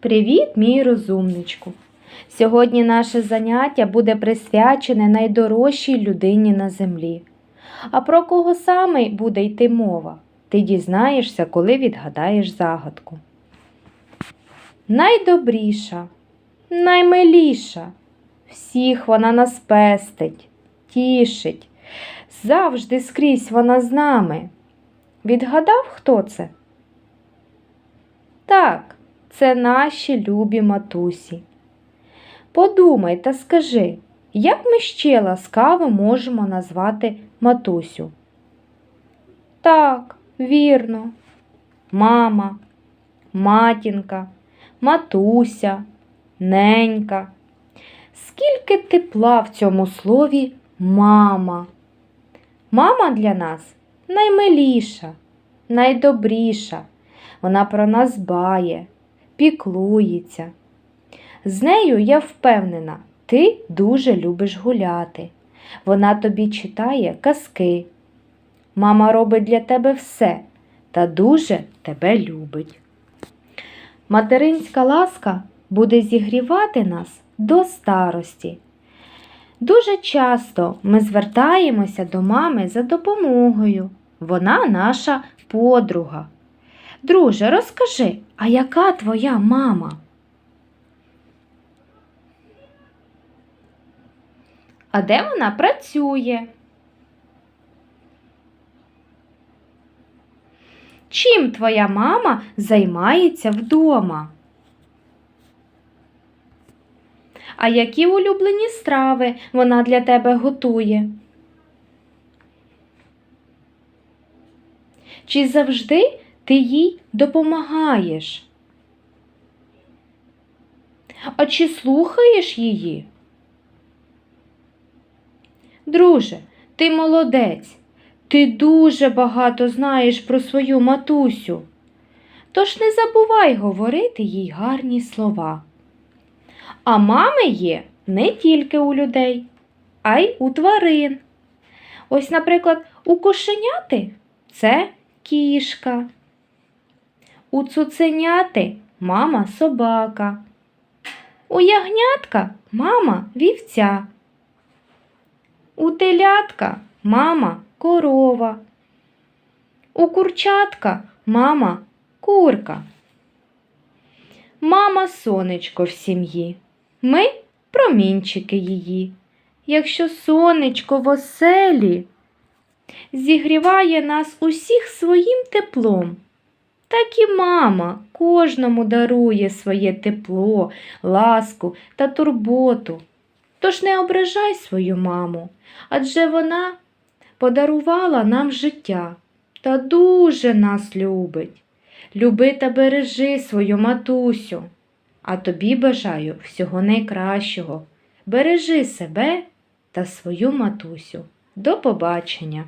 Привіт, мій розумничку! Сьогодні наше заняття буде присвячене найдорожчій людині на землі. А про кого саме буде йти мова? Ти дізнаєшся, коли відгадаєш загадку. Найдобріша, наймиліша, всіх вона нас пестить, тішить. Завжди скрізь вона з нами. Відгадав, хто це? Так, це наші любі матусі. Подумай та скажи, як ми ще ласкаво можемо назвати матусю? Так, вірно. Мама, матінка, матуся, ненька. Скільки тепла в цьому слові мама. Мама для нас наймиліша, найдобріша. Вона про нас дбає, піклується. З нею я впевнена, ти дуже любиш гуляти. Вона тобі читає казки. Мама робить для тебе все та дуже тебе любить. Материнська ласка буде зігрівати нас до старості. Дуже часто ми звертаємося до мами за допомогою. Вона наша подруга. Друже, розкажи, а яка твоя мама? А де вона працює? Чим твоя мама займається вдома? А які улюблені страви вона для тебе готує? Чи завжди ти їй допомагаєш? А чи слухаєш її? Друже, ти молодець, ти дуже багато знаєш про свою матусю. Тож не забувай говорити їй гарні слова. А мами є не тільки у людей, а й у тварин. Ось, наприклад, у кошеняти це кішка. У цуценяти мама собака. У ягнятка мама вівця. У телятка мама корова. У курчатка мама курка. Мама сонечко в сім'ї. Ми промінчики її. Якщо сонечко в оселі зігріває нас усіх своїм теплом, так і мама кожному дарує своє тепло, ласку та турботу. Тож не ображай свою маму, адже вона подарувала нам життя та дуже нас любить. Люби та бережи свою матусю, а тобі бажаю всього найкращого. Бережи себе та свою матусю. До побачення!